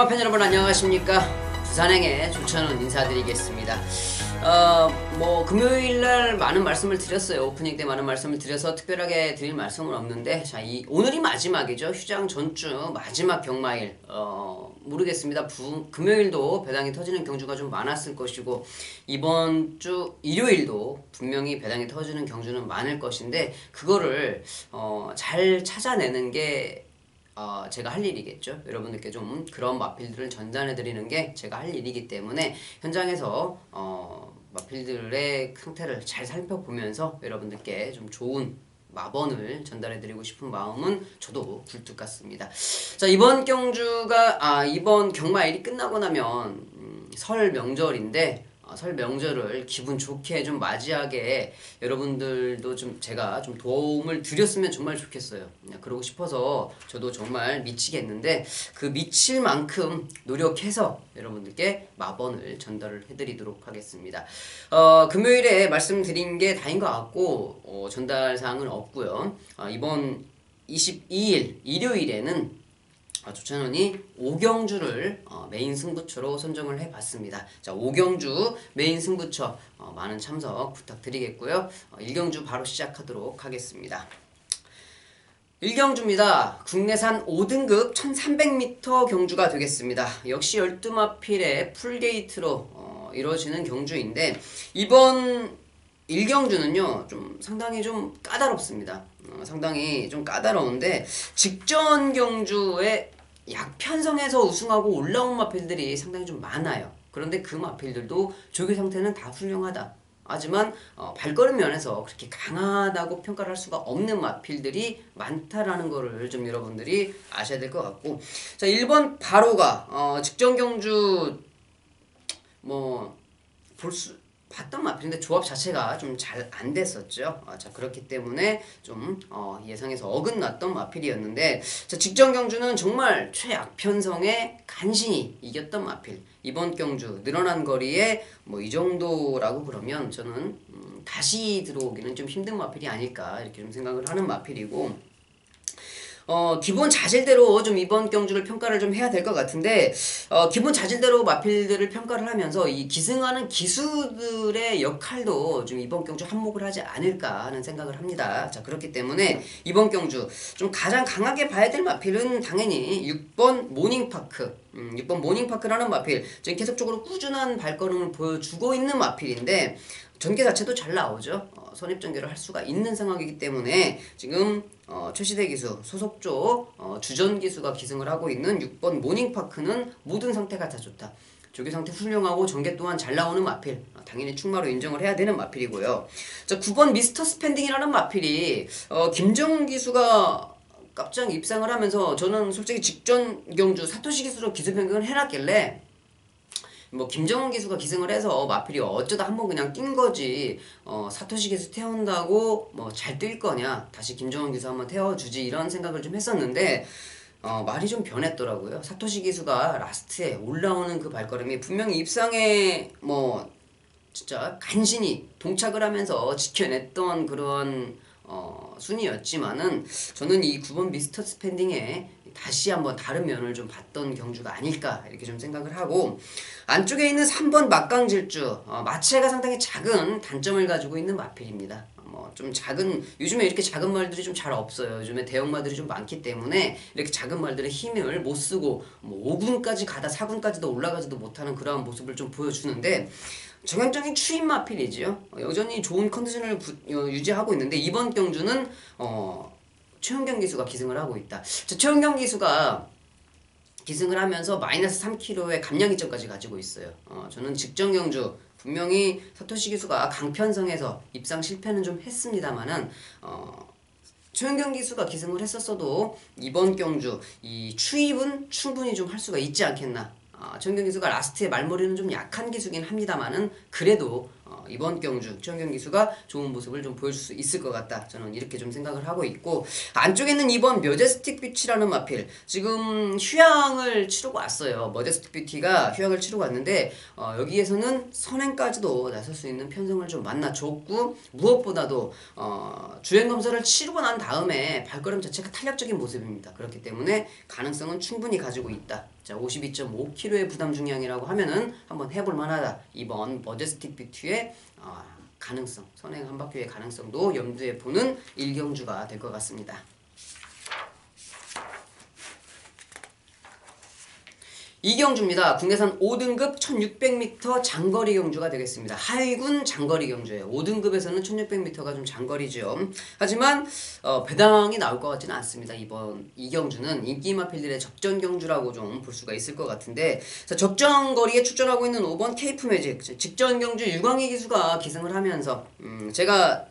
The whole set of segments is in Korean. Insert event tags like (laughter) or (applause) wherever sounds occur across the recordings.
경마팬 여러분 안녕하십니까? 부산행의 조찬원 인사드리겠습니다. 어, 뭐 금요일날 많은 말씀을 드렸어요. 오프닝 때 많은 말씀을 드려서 특별하게 드릴 말씀은 없는데 자, 이 오늘이 마지막이죠. 휴장 전주 마지막 경마일. 어, 모르겠습니다. 부, 금요일도 배당이 터지는 경주가 좀 많았을 것이고 이번 주 일요일도 분명히 배당이 터지는 경주는 많을 것인데 그거를 어, 잘 찾아내는 게 어, 제가 할 일이겠죠. 여러분들께 좀 그런 마필들을 전달해 드리는 게 제가 할 일이기 때문에 현장에서 어, 마필들의 상태를 잘 살펴보면서 여러분들께 좀 좋은 마번을 전달해 드리고 싶은 마음은 저도 굴뚝 같습니다. 자, 이번 경주가 아, 이번 경마 일이 끝나고 나면 음, 설 명절인데 어, 설 명절을 기분 좋게 좀 맞이하게 여러분들도 좀 제가 좀 도움을 드렸으면 정말 좋겠어요. 그냥 그러고 싶어서 저도 정말 미치겠는데 그 미칠 만큼 노력해서 여러분들께 마번을 전달을 해드리도록 하겠습니다. 어, 금요일에 말씀드린 게 다인 것 같고 어, 전달 사항은 없고요. 어, 이번 22일 일요일에는 아, 조찬원이 오경주를 어, 메인 승부처로 선정을 해봤습니다. 자, 오경주 메인 승부처 어, 많은 참석 부탁드리겠고요. 어, 일경주 바로 시작하도록 하겠습니다. 일경주입니다. 국내산 5등급 1300m 경주가 되겠습니다. 역시 12마필의 풀게이트로 어, 이루어지는 경주인데 이번 일경주는요 좀 상당히 좀 까다롭습니다. 어, 상당히 좀 까다로운데 직전 경주에 약편성에서 우승하고 올라온 마필들이 상당히 좀 많아요. 그런데 그 마필들도 조기 상태는 다 훌륭하다. 하지만 어, 발걸음 면에서 그렇게 강하다고 평가를 할 수가 없는 마필들이 많다라는 거를 좀 여러분들이 아셔야 될 것 같고 자 1번 바로가 어, 직전 경주 뭐 볼수 봤던 마필인데 조합 자체가 좀 잘 안 됐었죠. 아, 자 그렇기 때문에 좀 어, 예상에서 어긋났던 마필이었는데 자 직전 경주는 정말 최악편성에 간신히 이겼던 마필. 이번 경주 늘어난 거리에 뭐 이 정도라고 그러면 저는 음, 다시 들어오기는 좀 힘든 마필이 아닐까 이렇게 좀 생각을 하는 마필이고. 어, 기본 자질대로 좀 이번 경주를 평가를 좀 해야 될 것 같은데, 어, 기본 자질대로 마필들을 평가를 하면서 이 기승하는 기수들의 역할도 좀 이번 경주 한몫을 하지 않을까 하는 생각을 합니다. 자, 그렇기 때문에 이번 경주 좀 가장 강하게 봐야 될 마필은 당연히 6번 모닝파크. 음, 6번 모닝파크라는 마필. 지금 계속적으로 꾸준한 발걸음을 보여주고 있는 마필인데, 전개 자체도 잘 나오죠. 어, 선입전개를 할 수가 있는 상황이기 때문에 지금 어, 최시대 기수 소속조 어, 주전 기수가 기승을 하고 있는 6번 모닝파크는 모든 상태가 다 좋다. 조기 상태 훌륭하고 전개 또한 잘 나오는 마필 어, 당연히 충마로 인정을 해야 되는 마필이고요. 자 9번 미스터 스펜딩이라는 마필이 어, 김정은 기수가 깜짝 입상을 하면서 저는 솔직히 직전 경주 사토시 기수로 기수 변경을 해놨길래 뭐 김정은 기수가 기승을 해서 마필이 어쩌다 한 번 그냥 뛴 거지. 어 사토시 기수 태운다고 뭐 잘 뛸 거냐. 다시 김정은 기수 한번 태워주지. 이런 생각을 좀 했었는데 어 말이 좀 변했더라고요. 사토시 기수가 라스트에 올라오는 그 발걸음이 분명히 입상에 뭐 진짜 간신히 동착을 하면서 지켜냈던 그런 어, 순위였지만은 저는 이 9번 미스터 스펜딩에 다시 한번 다른 면을 좀 봤던 경주가 아닐까 이렇게 좀 생각을 하고 안쪽에 있는 3번 막강질주 어, 마체가 상당히 작은 단점을 가지고 있는 마필입니다. 뭐 좀 작은 요즘에 이렇게 작은 말들이 좀 잘 없어요. 요즘에 대형 말들이 좀 많기 때문에 이렇게 작은 말들의 힘을 못 쓰고 뭐 5군까지 가다 4군까지도 올라가지도 못하는 그러한 모습을 좀 보여주는데 정형적인 추임 마필이지요. 어, 여전히 좋은 컨디션을 부, 어, 유지하고 있는데 이번 경주는 어, 최은경 기수가 기승을 하고 있다. 자, 최은경 기수가 기승을 하면서 마이너스 3kg의 감량 이점까지 가지고 있어요. 어, 저는 직전 경주 분명히 사토시 기수가 강편성에서 입상 실패는 좀 했습니다만은 어, 최은경 기수가 기승을 했었어도 이번 경주 이 추입은 충분히 좀 할 수가 있지 않겠나. 아, 최은경 기수가 라스트에 말머리는 좀 약한 기수긴 합니다만은 그래도 어, 이번 경주 최은경 기수가 좋은 모습을 좀 보여줄 수 있을 것 같다. 저는 이렇게 좀 생각을 하고 있고 안쪽에 는 이번 머제스틱 뷰티라는 마필 지금 휴양을 치르고 왔어요. 머제스틱 뷰티가 휴양을 치르고 왔는데 어, 여기에서는 선행까지도 나설 수 있는 편성을 좀 만나줬고 무엇보다도 어, 주행 검사를 치르고 난 다음에 발걸음 자체가 탄력적인 모습입니다. 그렇기 때문에 가능성은 충분히 가지고 있다. 자, 52.5kg의 부담 중량이라고 하면은 한번 해볼 만하다. 이번 머제스틱 뷰티의 어, 가능성, 선행 한 바퀴의 가능성도 염두에 보는 일경주가 될 것 같습니다. 이경주입니다. 국내산 5등급 1600m 장거리 경주가 되겠습니다. 하위군 장거리 경주예요. 5등급에서는 1600m가 좀 장거리죠. 하지만 어, 배당이 나올 것 같지는 않습니다. 이번 이경주는 인기마 필들의 적전 경주라고 좀 볼 수가 있을 것 같은데 자, 적정 거리에 출전하고 있는 5번 케이프 매직 직전 경주 유광희 기수가 기승을 하면서 음, 제가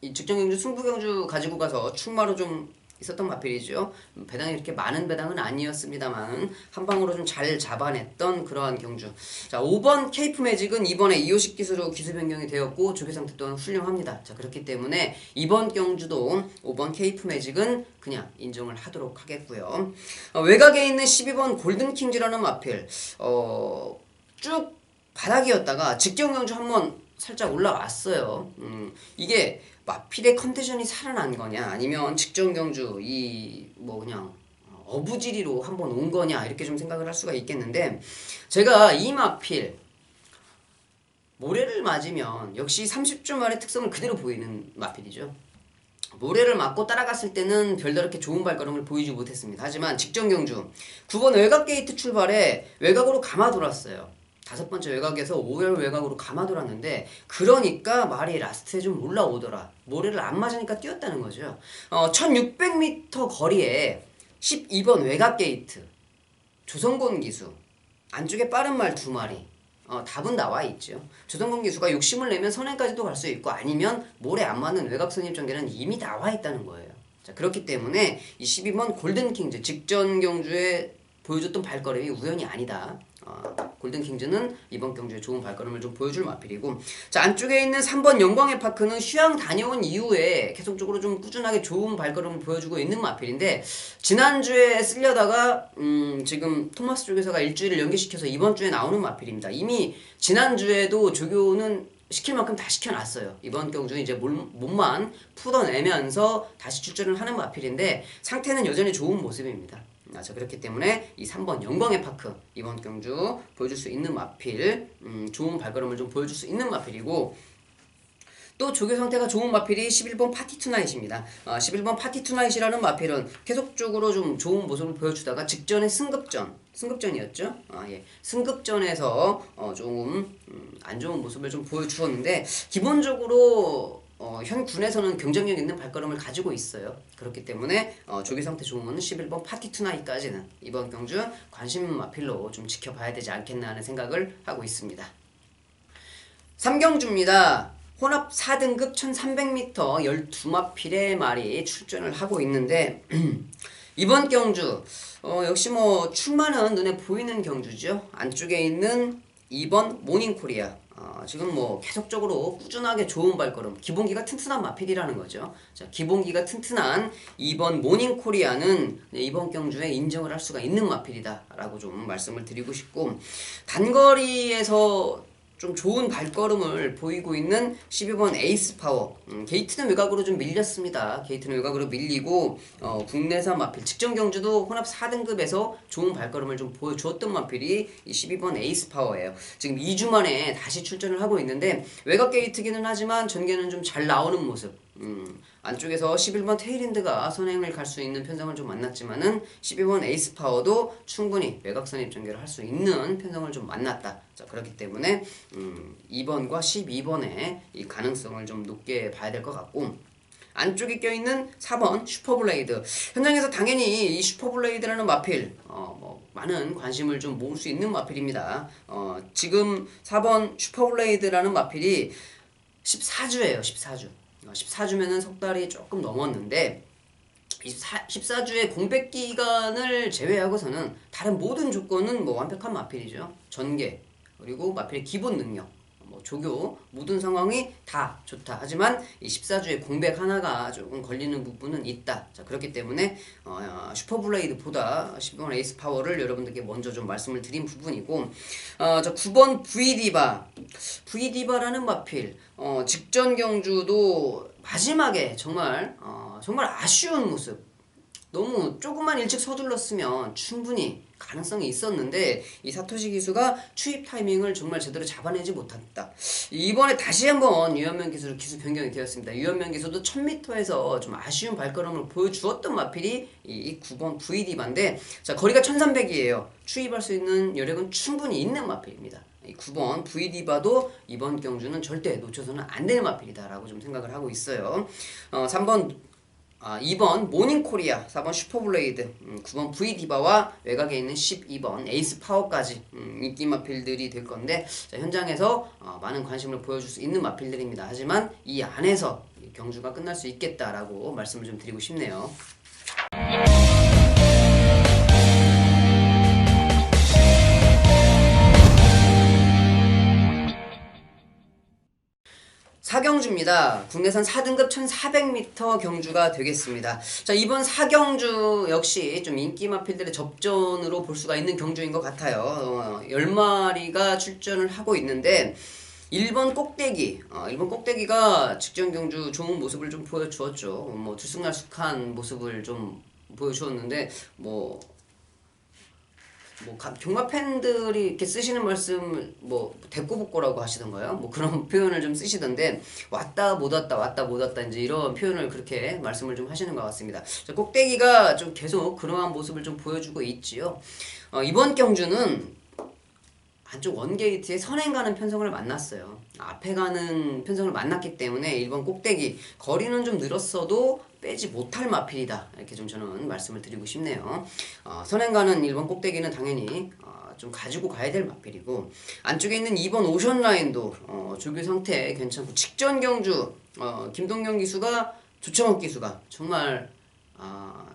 이 직전 경주 승부 경주 가지고 가서 충마로 좀 있었던 마필이죠. 음, 배당이 이렇게 많은 배당은 아니었습니다만 한 방으로 좀 잘 잡아냈던 그러한 경주. 자, 5번 케이프 매직은 이번에 이호식 기수로 기수 변경이 되었고 조개 상태 또한 훌륭합니다. 자, 그렇기 때문에 이번 경주도 5번 케이프 매직은 그냥 인정을 하도록 하겠고요. 어, 외곽에 있는 12번 골든 킹즈라는 마필. 어, 쭉 바닥이었다가 직전 경주 한번 살짝 올라왔어요. 음, 이게 마필의 컨디션이 살아난 거냐 아니면 직전 경주 이 뭐 그냥 어부지리로 한번 온 거냐 이렇게 좀 생각을 할 수가 있겠는데 제가 이 마필 모래를 맞으면 역시 30주 말의 특성을 그대로 보이는 마필이죠. 모래를 맞고 따라갔을 때는 별다르게 좋은 발걸음을 보이지 못했습니다. 하지만 직전 경주 9번 외곽 게이트 출발에 외곽으로 감아 돌았어요. 다섯 번째 외곽에서 5열 외곽으로 감아 돌았는데 그러니까 말이 라스트에 좀 올라오더라. 모래를 안 맞으니까 뛰었다는 거죠. 어, 1600m 거리에 12번 외곽 게이트 조성곤 기수 안쪽에 빠른 말 두 마리 어, 답은 나와 있죠. 조성곤 기수가 욕심을 내면 선행까지도 갈 수 있고 아니면 모래 안 맞는 외곽 선입 전개는 이미 나와 있다는 거예요. 자 그렇기 때문에 이 12번 골든 킹즈 직전 경주에 보여줬던 발걸음이 우연이 아니다. 어, 골든 킹즈는 이번 경주에 좋은 발걸음을 좀 보여줄 마필이고 자 안쪽에 있는 3번 영광의 파크는 휴양 다녀온 이후에 계속적으로 좀 꾸준하게 좋은 발걸음을 보여주고 있는 마필인데 지난주에 쓸려다가 음, 지금 토마스 쪽에서가 일주일을 연기시켜서 이번 주에 나오는 마필입니다 이미 지난주에도 조교는 시킬 만큼 다 시켜놨어요. 이번 경주는 이제 몸, 몸만 풀어내면서 다시 출전을 하는 마필인데 상태는 여전히 좋은 모습입니다. 아, 자 그렇기 때문에 이 3번 영광의 파크 이번 경주 보여줄 수 있는 마필 음, 좋은 발걸음을 좀 보여줄 수 있는 마필이고 또 조교 상태가 좋은 마필이 11번 파티 투나잇입니다. 아, 11번 파티 투나잇이라는 마필은 계속적으로 좀 좋은 모습을 보여주다가 직전에 승급전, 승급전이었죠. 아, 예. 승급전에서 어, 조금 음, 안 좋은 모습을 좀 보여주었는데 기본적으로 어, 현 군에서는 경쟁력 있는 발걸음을 가지고 있어요. 그렇기 때문에 어, 조기 상태 좋은 11번 파티 투나잇까지는 이번 경주 관심 마필로 좀 지켜봐야 되지 않겠나 하는 생각을 하고 있습니다. 3경주입니다. 혼합 4등급 1300m 12마필의 말이 출전을 하고 있는데 (clears throat) 이번 경주 어, 역시 뭐 출마는 눈에 보이는 경주죠. 안쪽에 있는 2번 모닝코리아 어, 지금 뭐 계속적으로 꾸준하게 좋은 발걸음 기본기가 튼튼한 마필이라는 거죠. 자, 기본기가 튼튼한 2번 모닝 코리아는 이번 경주에 인정을 할 수가 있는 마필이다라고 좀 말씀을 드리고 싶고 단거리에서 좀 좋은 발걸음을 보이고 있는 12번 에이스 파워. 음, 게이트는 외곽으로 좀 밀렸습니다. 게이트는 외곽으로 밀리고 어, 국내산 마필 직전 경주도 혼합 4등급에서 좋은 발걸음을 좀 보여주었던 마필이 이 12번 에이스 파워예요. 지금 2주 만에 다시 출전을 하고 있는데 외곽 게이트기는 하지만 전개는 좀 잘 나오는 모습 음, 안쪽에서 11번 테일인드가 선행을 갈 수 있는 편성을 좀 만났지만은 12번 에이스 파워도 충분히 외곽선 입전개를 할 수 있는 편성을 좀 만났다. 자 그렇기 때문에 음, 2번과 12번의 이 가능성을 좀 높게 봐야 될 것 같고 안쪽에 껴있는 4번 슈퍼블레이드 현장에서 당연히 이 슈퍼블레이드라는 마필 어, 뭐 많은 관심을 좀 모을 수 있는 마필입니다. 어, 지금 4번 슈퍼블레이드라는 마필이 14주예요. 14주. 14주면은 석 달이 조금 넘었는데 14, 14주의 공백 기간을 제외하고서는 다른 모든 조건은 뭐 완벽한 마필이죠. 전개 그리고 마필의 기본 능력, 뭐 조교 모든 상황이 다 좋다. 하지만 이 14주의 공백 하나가 조금 걸리는 부분은 있다. 자 그렇기 때문에 어, 슈퍼블레이드보다 10번 에이스 파워를 여러분들께 먼저 좀 말씀을 드린 부분이고 어, 저 9번 V디바 V디바라는 마필 어, 직전 경주도 마지막에 정말 어, 정말 아쉬운 모습 너무 조금만 일찍 서둘렀으면 충분히 가능성이 있었는데 이 사토시 기수가 추입 타이밍을 정말 제대로 잡아내지 못했다. 이번에 다시 한번 유현명 기수로 기수 변경이 되었습니다. 유현명 기수도 1000m에서 좀 아쉬운 발걸음을 보여주었던 마필이 이 9번 VD반데 자 거리가 1300이에요. 추입할 수 있는 여력은 충분히 있는 마필입니다. 이 9번 VD바도 이번 경주는 절대 놓쳐서는 안 되는 마필이다라고 좀 생각을 하고 있어요. 어, 3번 아, 2번 모닝코리아, 4번 슈퍼블레이드, 음, 9번 V디바와 외곽에 있는 12번 에이스 파워까지 음, 인기 마필들이 될 건데 자, 현장에서 어, 많은 관심을 보여줄 수 있는 마필들입니다. 하지만 이 안에서 이 경주가 끝날 수 있겠다라고 말씀을 좀 드리고 싶네요. 경주입니다. 국내선 4등급 1400m 경주가 되겠습니다. 자, 이번 사경주 역시 좀 인기 마필들의 접전으로 볼 수가 있는 경주인 것 같아요. 어, 10마리가 출전을 하고 있는데 1번 꼭대기, 어, 1번 꼭대기가 직전 경주 좋은 모습을 좀 보여주었죠. 뭐 들쑥날쑥한 모습을 좀 보여주었는데 뭐 뭐 가- 경마 팬들이 이렇게 쓰시는 말씀 뭐 대꾸복고라고 하시던가요? 뭐 그런 (laughs) 표현을 좀 쓰시던데 왔다 못 왔다 왔다 못 왔다 이제 이런 표현을 그렇게 말씀을 좀 하시는 것 같습니다. 자, 꼭대기가 좀 계속 그러한 모습을 좀 보여주고 있지요. 어, 이번 경주는 안쪽 원게이트에 선행 가는 편성을 만났어요. 앞에 가는 편성을 만났기 때문에 1번 꼭대기 거리는 좀 늘었어도 빼지 못할 마필이다 이렇게 좀 저는 말씀을 드리고 싶네요. 어, 선행 가는 1번 꼭대기는 당연히 어, 좀 가지고 가야 될 마필이고 안쪽에 있는 2번 오션 라인도 어, 조교 상태 괜찮고 직전 경주 어, 김동경 기수가 조청원 기수가 정말 아,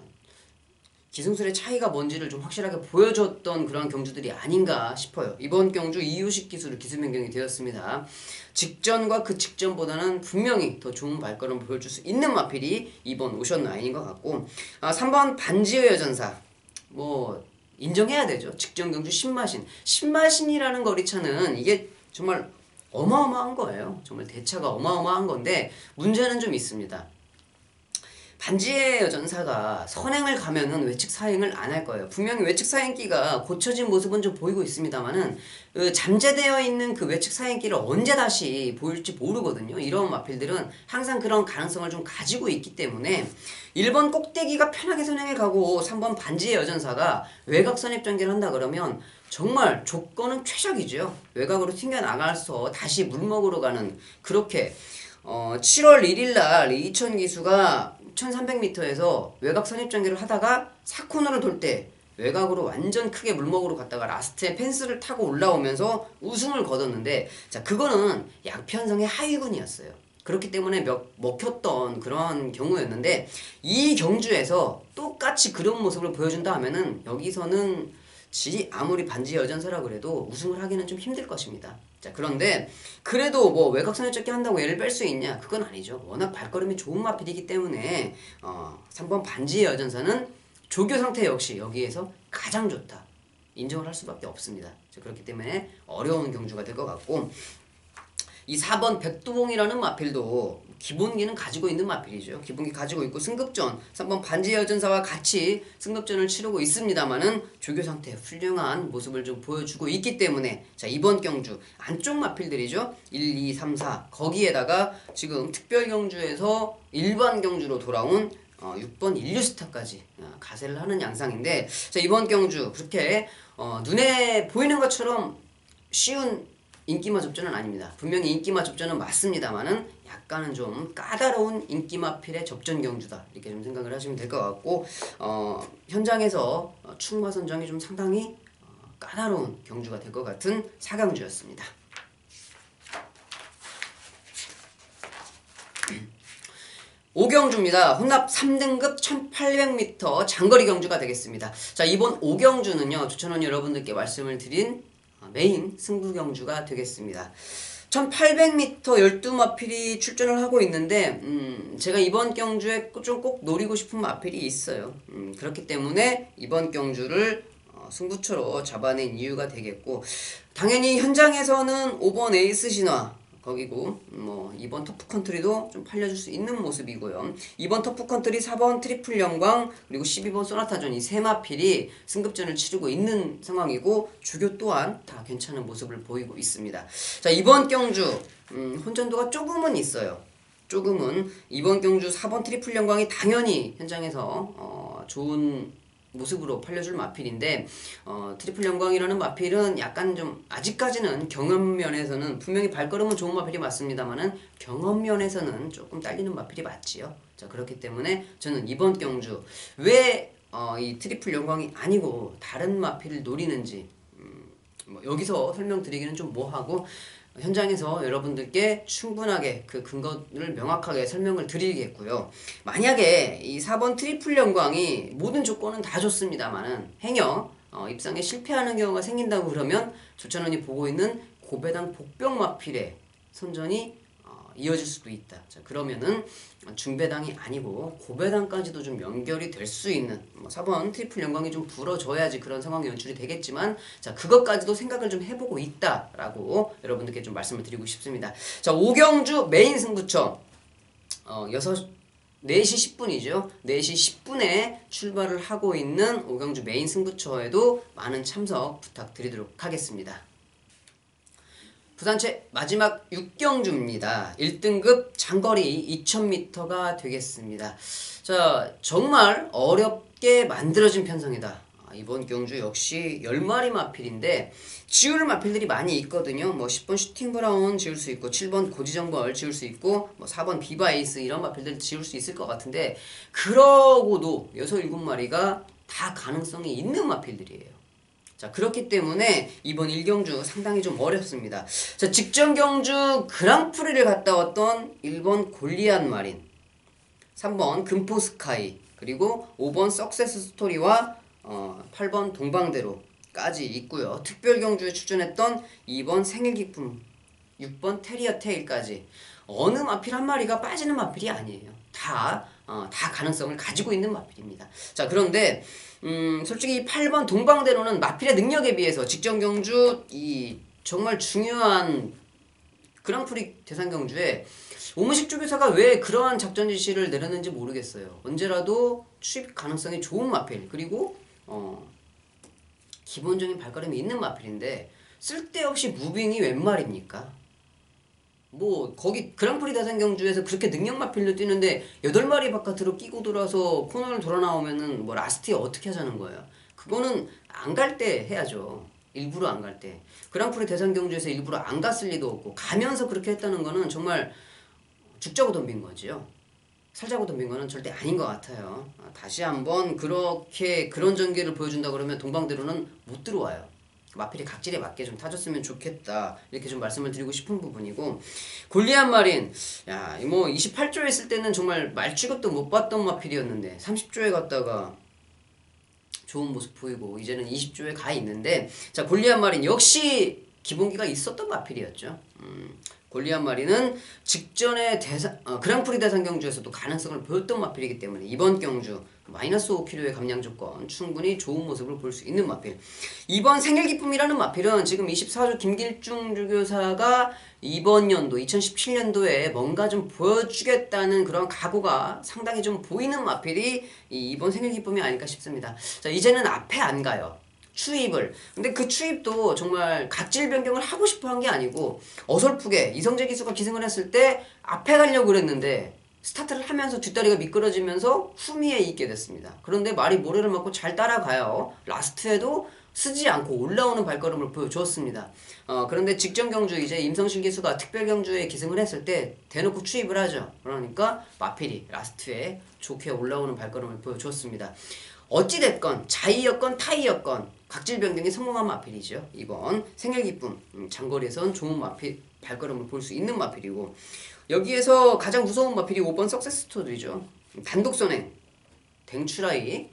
기승술의 차이가 뭔지를 좀 확실하게 보여줬던 그런 경주들이 아닌가 싶어요. 이번 경주 이유식 기수로 기수 변경이 되었습니다. 직전과 그 직전보다는 분명히 더 좋은 발걸음을 보여줄 수 있는 마필이 이번 오션 라인인 것 같고 아, 3번 반지의 여전사 뭐 인정해야 되죠. 직전 경주 신마신 신마신이라는 거리차는 이게 정말 어마어마한 거예요. 정말 대차가 어마어마한 건데 문제는 좀 있습니다. 반지의 여전사가 선행을 가면은 외측 사행을 안 할 거예요. 분명히 외측 사행기가 고쳐진 모습은 좀 보이고 있습니다만은 그 잠재되어 있는 그 외측 사행기를 언제 다시 보일지 모르거든요. 이런 마필들은 항상 그런 가능성을 좀 가지고 있기 때문에 1번 꼭대기가 편하게 선행을 가고 3번 반지의 여전사가 외곽 선입 전개를 한다 그러면 정말 조건은 최적이죠. 외곽으로 튕겨 나가서 다시 물먹으로 가는 그렇게 어, 7월 1일 날 이천 기수가 1300m에서 외곽 선입 전개를 하다가 사코너를 돌 때 외곽으로 완전 크게 물먹으로 갔다가 라스트에 펜스를 타고 올라오면서 우승을 거뒀는데 자 그거는 양편성의 하위군이었어요. 그렇기 때문에 몇, 먹혔던 그런 경우였는데 이 경주에서 똑같이 그런 모습을 보여준다 하면은 여기서는 지 아무리 반지 여전사라 그래도 우승을 하기는 좀 힘들 것입니다. 자 그런데 그래도 뭐 외곽선을 적게 한다고 얘를 뺄 수 있냐? 그건 아니죠. 워낙 발걸음이 좋은 마필이기 때문에 어 3번 반지의 여전사는 조교 상태 역시 여기에서 가장 좋다. 인정을 할 수밖에 없습니다. 자, 그렇기 때문에 어려운 경주가 될 것 같고 이 4번 백두봉이라는 마필도 기본기는 가지고 있는 마필이죠. 기본기 가지고 있고 승급전 3번 반지 여전사와 같이 승급전을 치르고 있습니다만은 조교 상태 훌륭한 모습을 좀 보여주고 있기 때문에 자 이번 경주 안쪽 마필들이죠. 1, 2, 3, 4 거기에다가 지금 특별 경주에서 일반 경주로 돌아온 어, 6번 인류스타까지 어, 가세를 하는 양상인데 자 이번 경주 그렇게 어, 눈에 보이는 것처럼 쉬운 인기마 접전은 아닙니다. 분명히 인기마 접전은 맞습니다만은 약간은 좀 까다로운 인기마필의 접전 경주다 이렇게 좀 생각을 하시면 될 것 같고 어, 현장에서 어, 충마 선정이 좀 상당히 어, 까다로운 경주가 될 것 같은 사강주였습니다. (clears throat) 오경주입니다. 혼합 3등급 1800m 장거리 경주가 되겠습니다. 자, 이번 오경주는요, 조천원 여러분들께 말씀을 드린 어, 메인 승부 경주가 되겠습니다. 1800m 12마필이 출전을 하고 있는데, 음, 제가 이번 경주에 좀 꼭 노리고 싶은 마필이 있어요. 음, 그렇기 때문에 이번 경주를 어, 승부처로 잡아낸 이유가 되겠고, 당연히 현장에서는 5번 에이스 신화, 거기고 뭐 2번 터프 컨트리도 좀 팔려줄 수 있는 모습이고요. 2번 터프 컨트리, 4번 트리플 영광 그리고 12번 소나타전 이세 마필이 승급전을 치르고 있는 상황이고 주교 또한 다 괜찮은 모습을 보이고 있습니다. 자 이번 경주 음, 혼전도가 조금은 있어요. 조금은 이번 경주 4번 트리플 영광이 당연히 현장에서 어, 좋은 모습으로 팔려줄 마필인데 어, 트리플 영광이라는 마필은 약간 좀 아직까지는 경험 면에서는 분명히 발걸음은 좋은 마필이 맞습니다만은 경험 면에서는 조금 딸리는 마필이 맞지요. 자 그렇기 때문에 저는 이번 경주 왜 어, 이 트리플 영광이 아니고 다른 마필을 노리는지 음, 뭐 여기서 설명드리기는 좀 뭐하고 현장에서 여러분들께 충분하게 그 근거를 명확하게 설명을 드리겠고요. 만약에 이 4번 트리플 영광이 모든 조건은 다 좋습니다만은 행여 어, 입상에 실패하는 경우가 생긴다고 그러면 조찬원이 보고 있는 고배당 복병 마필의 선전이 어, 이어질 수도 있다. 자, 그러면은 중배당이 아니고 고배당까지도 좀 연결이 될 수 있는 뭐 4번 트리플 영광이 좀 불어줘야지 그런 상황이 연출이 되겠지만 자 그것까지도 생각을 좀 해보고 있다라고 여러분들께 좀 말씀을 드리고 싶습니다. 자 오경주 메인 승부처 어, 6 4시 10분이죠. 4시 10분에 출발을 하고 있는 오경주 메인 승부처에도 많은 참석 부탁드리도록 하겠습니다. 부산체 마지막 6경주입니다. 1등급 장거리 2000m가 되겠습니다. 자, 정말 어렵게 만들어진 편성이다. 아, 이번 경주 역시 10마리 마필인데 지울 마필들이 많이 있거든요. 뭐 10번 슈팅 브라운 지울 수 있고 7번 고지정벌 지울 수 있고 뭐 4번 비바이스 이런 마필들 지울 수 있을 것 같은데 그러고도 6, 7마리가 다 가능성이 있는 마필들이에요. 자, 그렇기 때문에 이번 1경주 상당히 좀 어렵습니다. 자, 직전 경주 그랑프리를 갔다 왔던 1번 골리안 마린, 3번 금포 스카이, 그리고 5번 석세스 스토리와 어, 8번 동방대로까지 있고요. 특별 경주에 출전했던 2번 생일 기쁨, 6번 테리어 테일까지 어느 마필 한 마리가 빠지는 마필이 아니에요. 다, 어, 다 가능성을 가지고 있는 마필입니다. 자, 그런데 음, 솔직히 8번 동방대로는 마필의 능력에 비해서 직전 경주 이 정말 중요한 그랑프리 대상 경주에 오무식 조교사가 왜 그러한 작전 지시를 내렸는지 모르겠어요. 언제라도 추입 가능성이 좋은 마필 그리고 어, 기본적인 발걸음이 있는 마필인데 쓸데없이 무빙이 웬 말입니까? 뭐 거기 그랑프리 대상 경주에서 그렇게 능력 마필로 뛰는데 여덟 마리 바깥으로 끼고 돌아서 코너를 돌아 나오면은 뭐 라스트에 어떻게 하자는 거예요? 그거는 안 갈 때 해야죠. 일부러 안 갈 때. 그랑프리 대상 경주에서 일부러 안 갔을 리도 없고 가면서 그렇게 했다는 거는 정말 죽자고 덤빈 거지요. 살자고 덤빈 거는 절대 아닌 것 같아요. 아, 다시 한번 그렇게 그런 전개를 보여준다 그러면 동방대로는 못 들어와요. 마필이 각질에 맞게 좀 타줬으면 좋겠다 이렇게 좀 말씀을 드리고 싶은 부분이고 골리안 마린 야뭐 28조에 있을 때는 정말 말 취급도 못 받던 마필이었는데 30조에 갔다가 좋은 모습 보이고 이제는 20조에 가 있는데 자 골리안 마린 역시 기본기가 있었던 마필이었죠. 음, 골리안 마리는 직전에 대상 어, 그랑프리 대상 경주에서도 가능성을 보였던 마필이기 때문에 이번 경주 마이너스 5kg의 감량 조건 충분히 좋은 모습을 볼 수 있는 마필. 이번 생일 기쁨이라는 마필은 지금 24조 김길중 주교사가 이번 연도 2017년도에 뭔가 좀 보여주겠다는 그런 각오가 상당히 좀 보이는 마필이 이 이번 생일 기쁨이 아닐까 싶습니다. 자 이제는 앞에 안 가요. 추입을. 근데 그 추입도 정말 각질 변경을 하고 싶어 한 게 아니고 어설프게 이성재 기수가 기승을 했을 때 앞에 가려고 그랬는데 스타트를 하면서 뒷다리가 미끄러지면서 후미에 있게 됐습니다. 그런데 말이 모래를 맞고 잘 따라가요. 라스트에도 쓰지 않고 올라오는 발걸음을 보여주었습니다. 어, 그런데 직전 경주 이제 임성실 기수가 특별 경주에 기승을 했을 때 대놓고 추입을 하죠. 그러니까 마필이 라스트에 좋게 올라오는 발걸음을 보여주었습니다. 어찌됐건 자이였건 타이였건 각질 변경이 성공한 마필이죠. 이번 생일 기쁨 음, 장거리에선 좋은 마필 발걸음을 볼 수 있는 마필이고 여기에서 가장 무서운 마필이 5번 석세스 스토리죠. 단독 선행 댕추라이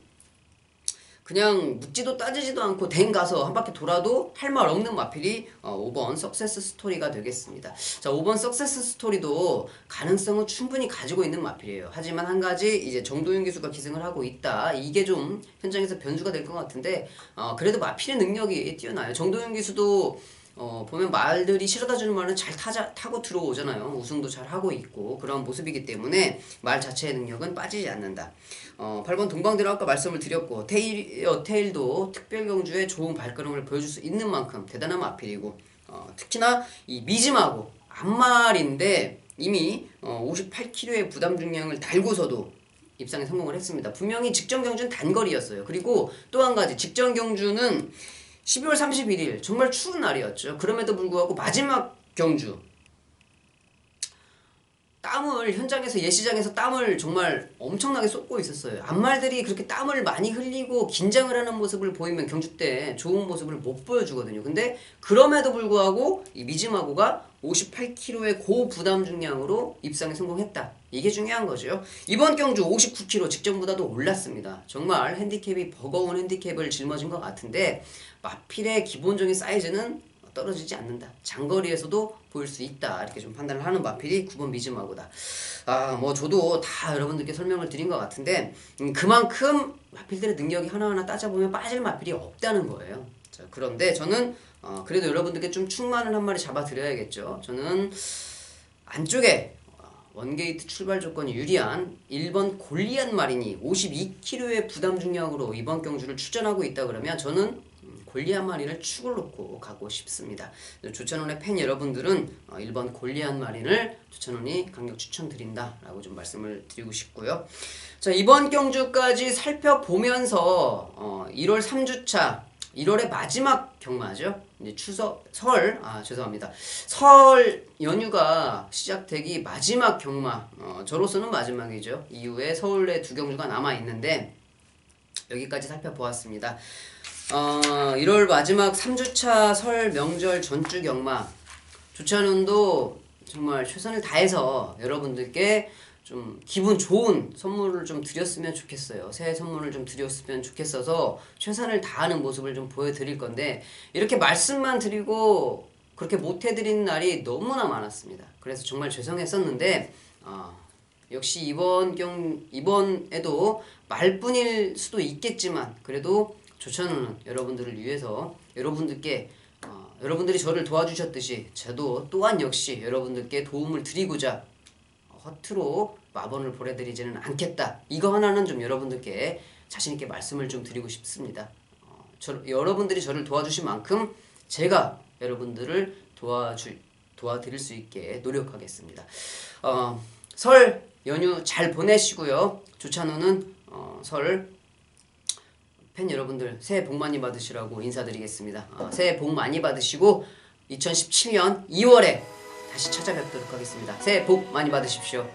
그냥 묻지도 따지지도 않고 댕 가서 한 바퀴 돌아도 할 말 없는 마필이 어, 5번 석세스 스토리가 되겠습니다. 자, 5번 석세스 스토리도 가능성은 충분히 가지고 있는 마필이에요. 하지만 한 가지 이제 정도윤 기수가 기승을 하고 있다. 이게 좀 현장에서 변수가 될 것 같은데 어, 그래도 마필의 능력이 뛰어나요. 정도윤 기수도 어, 보면 말들이 실어다 주는 말은 잘 타자, 타고 들어오잖아요. 우승도 잘 하고 있고 그런 모습이기 때문에 말 자체의 능력은 빠지지 않는다. 어, 8번 동방대로 아까 말씀을 드렸고 테일, 어, 테일도 특별경주에 좋은 발걸음을 보여줄 수 있는 만큼 대단한 마필이고 어, 특히나 이 미즈마고 앞말인데 이미 어, 58kg의 부담 중량을 달고서도 입상에 성공을 했습니다. 분명히 직전 경주는 단거리였어요. 그리고 또 한 가지 직전 경주는 12월 31일 정말 추운 날이었죠. 그럼에도 불구하고 마지막 경주 땀을 현장에서 예시장에서 땀을 정말 엄청나게 쏟고 있었어요. 앞말들이 그렇게 땀을 많이 흘리고 긴장을 하는 모습을 보이면 경주 때 좋은 모습을 못 보여주거든요. 근데 그럼에도 불구하고 이 미즈마고가 58kg의 고부담 중량으로 입상에 성공했다. 이게 중요한 거죠. 이번 경주 59kg 직전보다도 올랐습니다. 정말 핸디캡이 버거운 핸디캡을 짊어진 것 같은데 마필의 기본적인 사이즈는 떨어지지 않는다. 장거리에서도 보일 수 있다. 이렇게 좀 판단을 하는 마필이 9번 미즈마고다. 아, 뭐 저도 다 여러분들께 설명을 드린 것 같은데 음, 그만큼 마필들의 능력이 하나하나 따져보면 빠질 마필이 없다는 거예요. 자, 그런데 저는 어, 그래도 여러분들께 좀 충만을 한 마리 잡아드려야겠죠. 저는 안쪽에 어, 원게이트 출발 조건이 유리한 1번 골리앗 마린이 52kg의 부담 중량으로 이번 경주를 출전하고 있다 그러면 저는 음, 골리앗 마린을 축을 놓고 가고 싶습니다. 조찬원의 팬 여러분들은 어, 1번 골리앗 마린을 조찬원이 강력 추천드린다라고 좀 말씀을 드리고 싶고요. 자 이번 경주까지 살펴보면서 어, 1월 3주차 1월의 마지막 경마죠. 이제 추석 설 아 죄송합니다. 설 연휴가 시작되기 마지막 경마 어, 저로서는 마지막이죠. 이후에 서울에 두 경주가 남아 있는데 여기까지 살펴보았습니다. 어, 1월 마지막 3주차 설 명절 전주 경마 조찬훈도 정말 최선을 다해서 여러분들께 좀 기분 좋은 선물을 좀 드렸으면 좋겠어요. 새해 선물을 좀 드렸으면 좋겠어서 최선을 다하는 모습을 좀 보여드릴 건데 이렇게 말씀만 드리고 그렇게 못해드린 날이 너무나 많았습니다. 그래서 정말 죄송했었는데 어, 역시 이번 경 이번에도 말뿐일 수도 있겠지만 그래도 조찬우는 여러분들을 위해서 여러분들께 어, 여러분들이 저를 도와주셨듯이 저도 또한 역시 여러분들께 도움을 드리고자 허투루 마번을 보내드리지는 않겠다. 이거 하나는 좀 여러분들께 자신 있게 말씀을 좀 드리고 싶습니다. 어, 저, 여러분들이 저를 도와주신 만큼 제가 여러분들을 도와주 도와드릴 수 있게 노력하겠습니다. 어, 설 연휴 잘 보내시고요. 조찬호는 어, 설 팬 여러분들 새해 복 많이 받으시라고 인사드리겠습니다. 어, 새해 복 많이 받으시고 2017년 2월에 다시 찾아뵙도록 하겠습니다. 새해 복 많이 받으십시오.